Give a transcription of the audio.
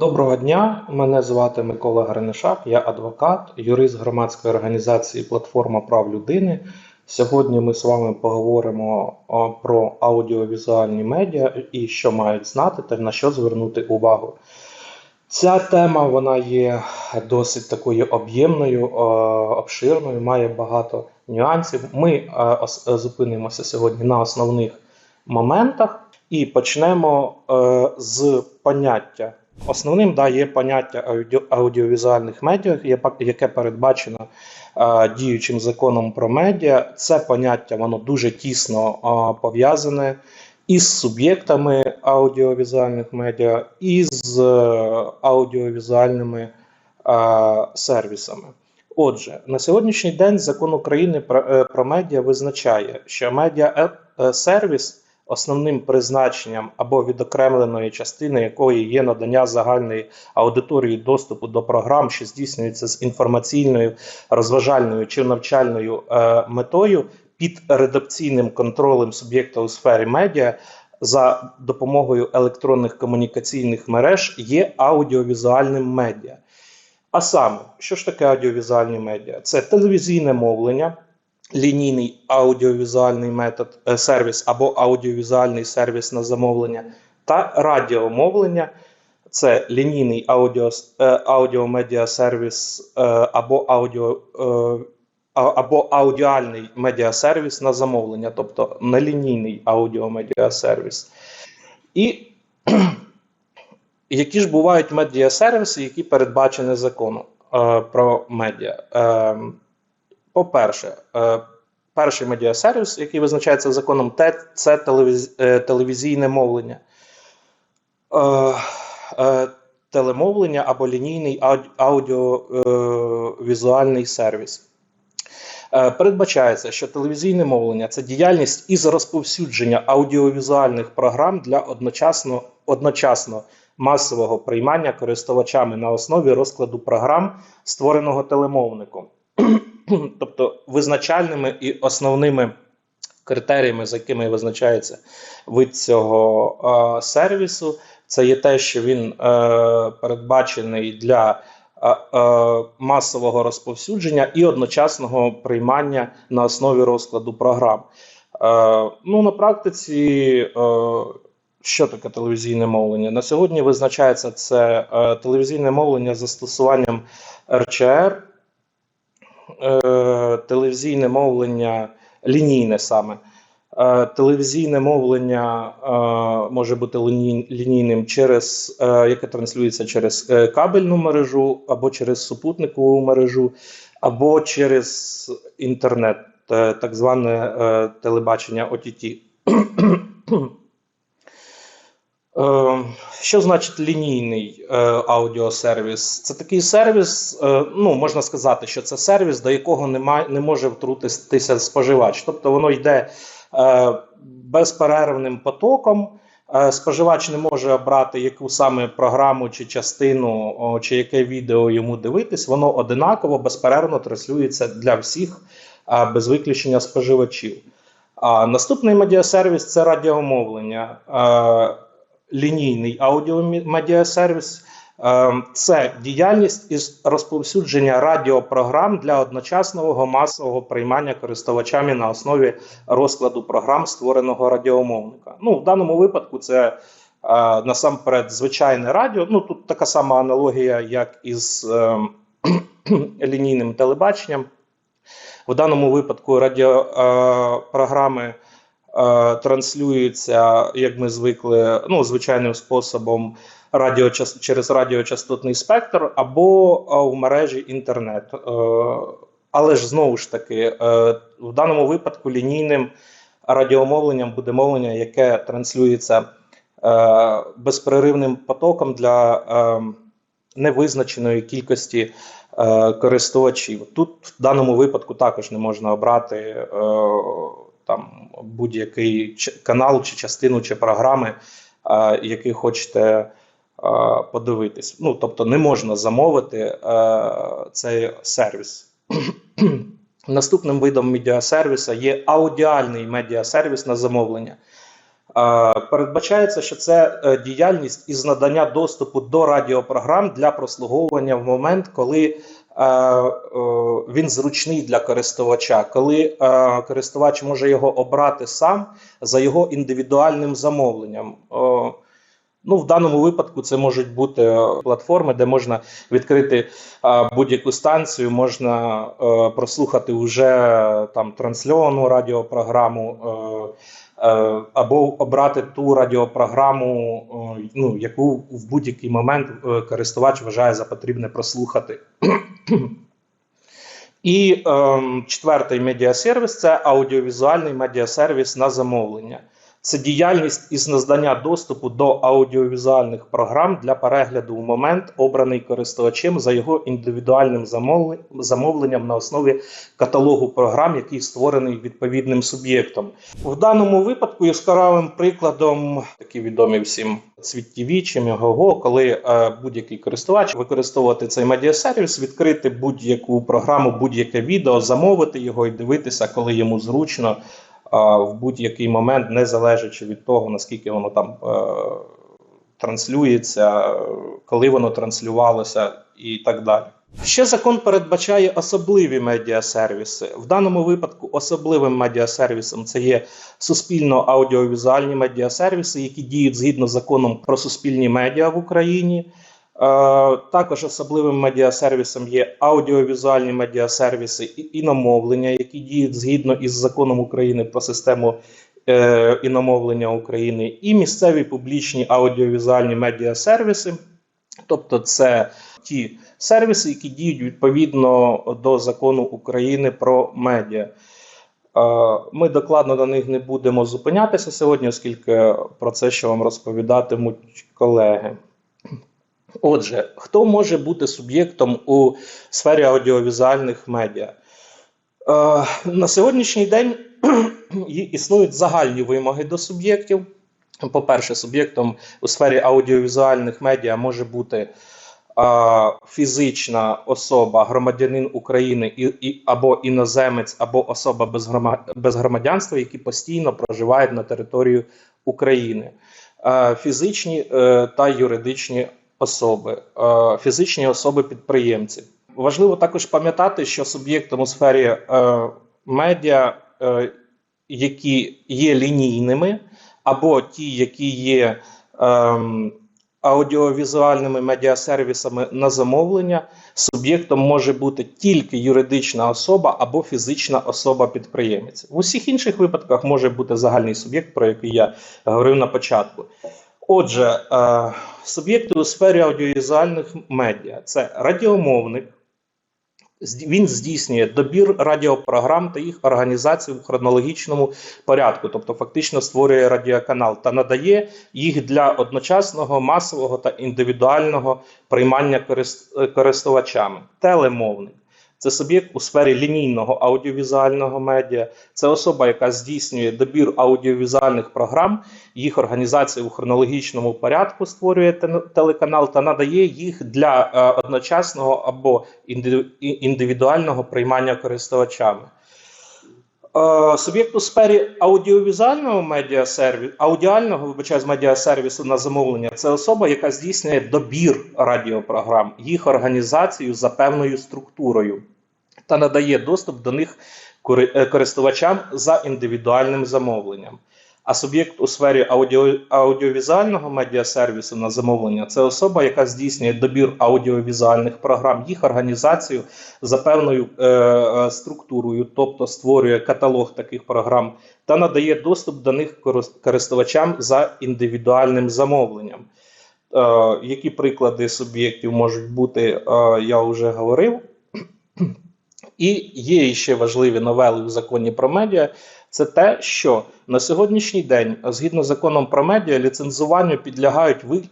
Доброго дня, мене звати Микола Гринишак, я адвокат, юрист громадської організації Платформа прав людини. Сьогодні ми з вами поговоримо про аудіовізуальні медіа і що мають знати та на що звернути увагу. Ця тема вона є досить такою об'ємною, обширною, має багато нюансів. Ми зупинимося сьогодні на основних моментах і почнемо е, з поняття. Основним да, є поняття аудіо- аудіовізуальних медіа, яке передбачено е, діючим законом про медіа. Це поняття воно дуже тісно е, пов'язане із суб'єктами аудіовізуальних медіа, і з е, аудіовізуальними е, сервісами. Отже, на сьогоднішній день закон України про, е, про медіа визначає, що медіа е, сервіс основним призначенням або відокремленої частини якої є надання загальної аудиторії доступу до програм, що здійснюються з інформаційною, розважальною чи навчальною е, метою під редакційним контролем суб'єкта у сфері медіа за допомогою електронних комунікаційних мереж є аудіовізуальним медіа. А саме, що ж таке аудіовізуальні медіа? Це телевізійне мовлення, лінійний аудіовізуальний метод е, сервіс або аудіовізуальний сервіс на замовлення, та радіомовлення. Це лінійний аудіо, е, аудіомедіа сервіс е, або аудіо. е, або аудіальний медіасервіс на замовлення, тобто нелінійний аудіомедіасервіс. І які ж бувають медіасервіси, які передбачені законом про медіа? По-перше, е, перший медіасервіс, який визначається законом, це е, телевізійне мовлення. Е, телемовлення або лінійний аудіовізуальний сервіс. Передбачається, що телевізійне мовлення це діяльність із розповсюдження аудіовізуальних програм для одночасно, одночасно масового приймання користувачами на основі розкладу програм, створеного телемовником. Тобто визначальними і основними критеріями, за якими визначається вид цього е, сервісу, це є те, що він е, передбачений для е, е, масового розповсюдження і одночасного приймання на основі розкладу програм. Е, ну, на практиці, е, що таке телевізійне мовлення? На сьогодні визначається це е, телевізійне мовлення з застосуванням РЧР, е, телевізійне мовлення лінійне саме. Е, Телевізійне мовлення е, може бути ліній- лінійним через яке транслюється через кабельну мережу, або через супутникову мережу, або через інтернет, так зване телебачення OTT. Е, Що значить лінійний е, аудіосервіс? Це такий сервіс, е, ну можна сказати, що це сервіс, до якого немає, не може втрутитися споживач. Тобто воно йде безперервним потоком. Споживач не може обрати яку саме програму чи частину, чи яке відео йому дивитись. Воно одинаково безперервно транслюється для всіх без виключення споживачів. А наступний медіасервіс це радіомовлення. Лінійний аудіомедіасервіс. Е, Це діяльність із розповсюдження радіопрограм для одночасного масового приймання користувачами на основі розкладу програм створеного радіомовника. Ну, в даному випадку це е, насамперед звичайне радіо. Ну тут така сама аналогія, як із е, лінійним телебаченням. В даному випадку радіопрограми е, транслюються, як ми звикли, ну, звичайним способом радіочас... через радіочастотний спектр або е, в мережі інтернет. Е, але ж знову ж таки, е, в даному випадку лінійним радіомовленням буде мовлення, яке транслюється е, безперервним потоком для е, невизначеної кількості е, користувачів. Тут в даному випадку також не можна обрати е, там будь-який канал, чи частину, чи програми, е, який хочете е, подивитись. Ну, тобто не можна замовити е, цей сервіс. Наступним видом медіасервіса є аудіальний медіасервіс на замовлення. Передбачається, що це е, діяльність із надання доступу до радіопрограм для прослуговування в момент, коли е, е, він зручний для користувача, коли користувач може його обрати сам за його індивідуальним замовленням. Ну, в даному випадку це можуть бути платформи, де можна відкрити будь-яку станцію, можна е, прослухати вже там трансльовану радіопрограму, е, або обрати ту радіопрограму, е, ну, яку в будь-який момент е, користувач вважає за потрібне прослухати. І е, четвертий медіасервіс це аудіовізуальний медіасервіс на замовлення. Це діяльність із надання доступу до аудіовізуальних програм для перегляду в момент, обраний користувачем за його індивідуальним замовленням на основі каталогу програм, який створений відповідним суб'єктом. В даному випадку яскравим прикладом такі відомі всім Цвіт ТВ чи Мегого, коли е, будь-який користувач використовувати цей медіасервіс, відкрити будь-яку програму, будь-яке відео, замовити його і дивитися, коли йому зручно в будь-який момент, не залежачи від того, наскільки воно там е, транслюється, коли воно транслювалося і так далі. Ще закон передбачає особливі медіасервіси. В даному випадку особливим медіасервісом це є суспільно-аудіовізуальні медіасервіси, які діють згідно з законом про суспільні медіа в Україні. Е, Також особливим медіасервісом є аудіовізуальні медіасервіси і іномовлення, які діють згідно із законом України про систему е, іномовлення України, і місцеві публічні аудіовізуальні медіасервіси, тобто це ті сервіси, які діють відповідно до закону України про медіа. Е, Ми докладно на них не будемо зупинятися сьогодні, оскільки про це ще вам розповідатимуть колеги. Отже, хто може бути суб'єктом у сфері аудіовізуальних медіа? Е, на сьогоднішній день існують загальні вимоги до суб'єктів. По-перше, суб'єктом у сфері аудіовізуальних медіа може бути е, фізична особа, громадянин України і, і, або іноземець, або особа без, грома, без громадянства, які постійно проживають на території України. Е, фізичні е, та юридичні особи, е, фізичні особи-підприємці. Важливо також пам'ятати, що суб'єктом у сфері е, медіа, е, які є лінійними, або ті, які є ем, аудіовізуальними медіасервісами на замовлення, суб'єктом може бути тільки юридична особа або фізична особа-підприємець. В усіх інших випадках може бути загальний суб'єкт, про який я говорив на початку. Отже, е, суб'єкти у сфері аудіовізуальних медіа це радіомовник. Він здійснює добір радіопрограм та їх організацію в хронологічному порядку, тобто фактично створює радіоканал та надає їх для одночасного масового та індивідуального приймання корис- користувачами. Телемовник це суб'єкт у сфері лінійного аудіовізуального медіа, це особа, яка здійснює добір аудіовізуальних програм, їх організацію у хронологічному порядку створює телеканал та надає їх для е, одночасного або індивідуального приймання користувачами. Е, Суб'єкт у сфері аудіовізуального медіасервісу, аудіального вибачаю, медіасервісу на замовлення це особа, яка здійснює добір радіопрограм, їх організацію за певною структурою та надає доступ до них е, користувачам за індивідуальним замовленням. А суб'єкт у сфері аудіо, аудіовізуального медіасервісу на замовлення це особа, яка здійснює добір аудіовізуальних програм, їх організацію за певною е, е, структурою, тобто створює каталог таких програм та надає доступ до них користувачам за індивідуальним замовленням. Е, які приклади суб'єктів можуть бути, е, я вже говорив. І є ще важливі новели в законі про медіа. Це те, що на сьогоднішній день, згідно законом про медіа, ліцензуванню підлягають ви-